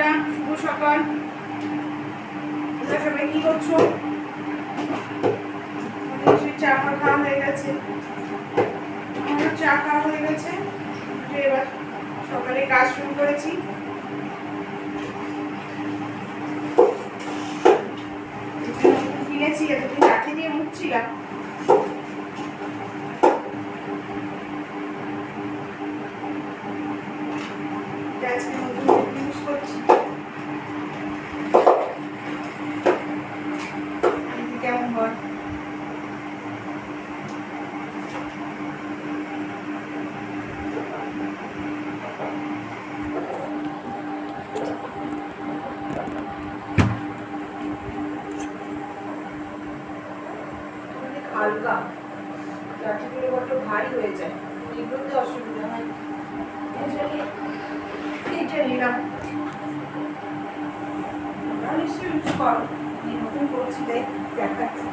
বন্ধুরা, শুভ সকাল। তোমরা সবাই কি করছ? চা ফা খাওয়া হয়ে গেছে। আমারও চা খাওয়া হয়ে গেছে। এবার সকালে কাজ শুরু করেছি। কিনেছি, এতদিন লাঠি দিয়ে মুখছিলাম আজকে নতুন হালকা। লাঠিগুলো বড্ড ভারী হয়ে যায়। এগুলোতে অসুবিধা হয়। এইটা নিলাম। নিশ্চয়ই করো। নতুন করছি দেখাচ্ছি।